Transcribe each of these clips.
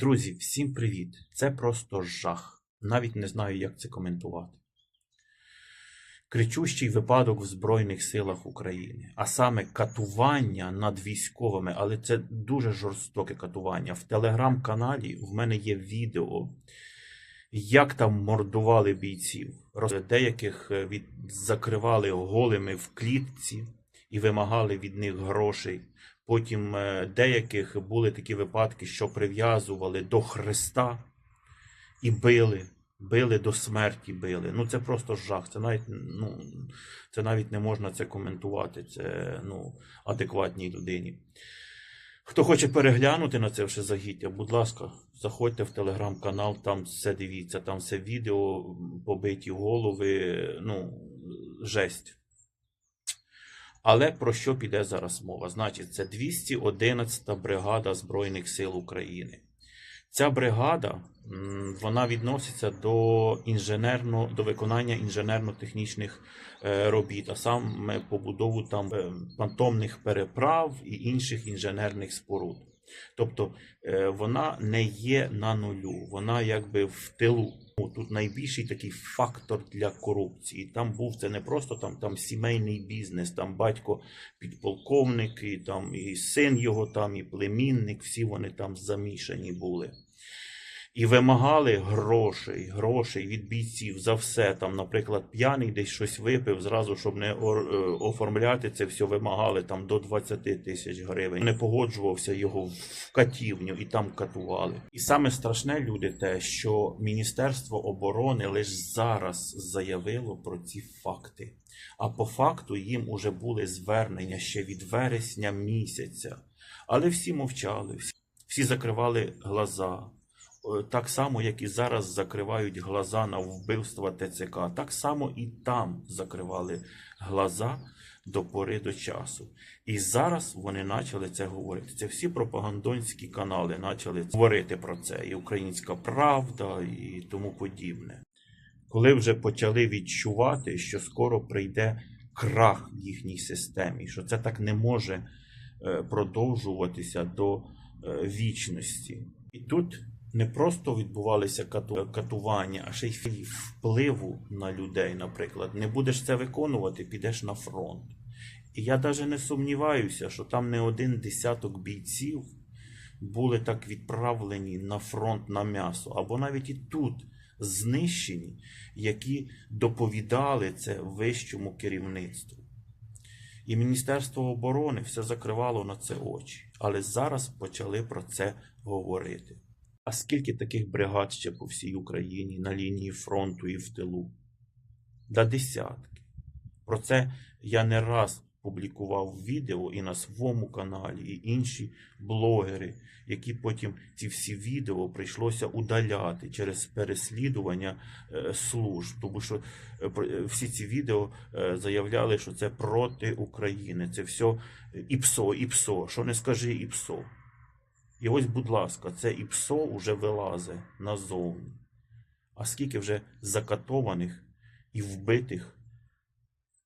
Друзі, всім привіт! Це просто жах. Навіть не знаю, як це коментувати. Кричущий випадок в Збройних силах України, а саме катування над військовими, але це дуже жорстоке катування. В телеграм-каналі в мене є відео, як там мордували бійців. Деяких е, від... закривали голими в клітці і вимагали від них грошей. Потім е, деяких були такі випадки, що прив'язували до хреста і били, били до смерті, били. Ну це просто жах. Це навіть, ну, це навіть не можна це коментувати. Це ну, адекватній людині. Хто хоче переглянути на це все загіття, будь ласка, заходьте в телеграм-канал, там все дивіться, там все відео, побиті голови, ну, жесть. Але про що піде зараз мова? Значить, це 211 бригада Збройних сил України. Ця бригада вона відноситься до інженерно, до виконання інженерно-технічних е, робіт, а саме побудову там е, фантомних переправ і інших інженерних споруд. Тобто е, вона не є на нулю, вона якби в тилу. Тут найбільший такий фактор для корупції. Там був це не просто там, там сімейний бізнес, там батько підполковник, і там і син його, там, і племінник, всі вони там замішані були. І вимагали грошей, грошей від бійців за все. Там, наприклад, п'яний десь щось випив, зразу, щоб не е, оформляти це все, вимагали там до 20 тисяч гривень. Не погоджувався його в катівню і там катували. І саме страшне люди те, що Міністерство оборони лише зараз заявило про ці факти. А по факту їм уже були звернення ще від вересня місяця. Але всі мовчали, всі, всі закривали глаза. Е, Так само, як і зараз закривають глаза на вбивства ТЦК, так само і там закривали глаза до пори до часу. І зараз вони почали це говорити. Це всі пропагандонські канали почали говорити про це. І Українська Правда, і тому подібне. Коли вже почали відчувати, що скоро прийде крах в їхній системі, що це так не може е, продовжуватися до е, вічності. І тут не просто відбувалися катування, а ще й впливу на людей, наприклад. Не будеш це виконувати, підеш на фронт. І я навіть не сумніваюся, що там не один десяток бійців були так відправлені на фронт на м'ясо, або навіть і тут знищені, які доповідали це вищому керівництву. І Міністерство оборони все закривало на це очі, але зараз почали про це говорити. А скільки таких бригад ще по всій Україні на лінії фронту і в тилу? Да десятки. Про це я не раз публікував відео і на своєму каналі, і інші блогери, які потім ці всі відео прийшлося удаляти через переслідування е, служб. Тому що е, е, всі ці відео заявляли, що це проти України. Це все ІПСО, ІПСО. Що не скажи ІПСО. І ось, будь ласка, це і псо вже вилазе назовні. А скільки вже закатованих і вбитих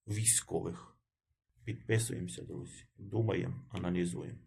військових? Підписуємося, друзі. Думаємо, аналізуємо.